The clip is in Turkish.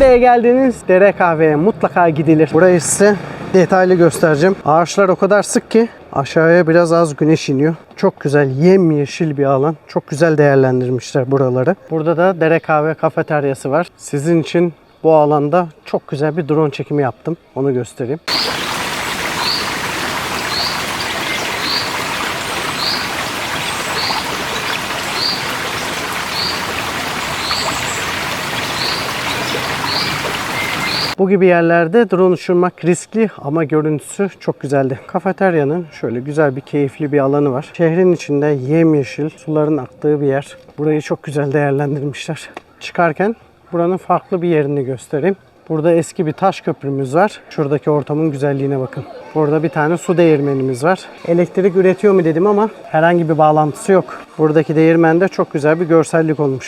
İsviçre'ye geldiğiniz dere kahveye mutlaka gidilir. Burayı size detaylı göstereceğim. Ağaçlar o kadar sık ki aşağıya biraz az güneş iniyor. Çok güzel yemyeşil bir alan. Çok güzel değerlendirmişler buraları. Burada da dere kahve kafeteryası var. Sizin için bu alanda çok güzel bir drone çekimi yaptım. Onu göstereyim. Bu gibi yerlerde drone uçurmak riskli ama görüntüsü çok güzeldi. Kafeteryanın şöyle güzel bir keyifli bir alanı var. Şehrin içinde yemyeşil suların aktığı bir yer. Burayı çok güzel değerlendirmişler. Çıkarken buranın farklı bir yerini göstereyim. Burada eski bir taş köprümüz var. Şuradaki ortamın güzelliğine bakın. Burada bir tane su değirmenimiz var. Elektrik üretiyor mu dedim ama herhangi bir bağlantısı yok. Buradaki değirmende çok güzel bir görsellik olmuş.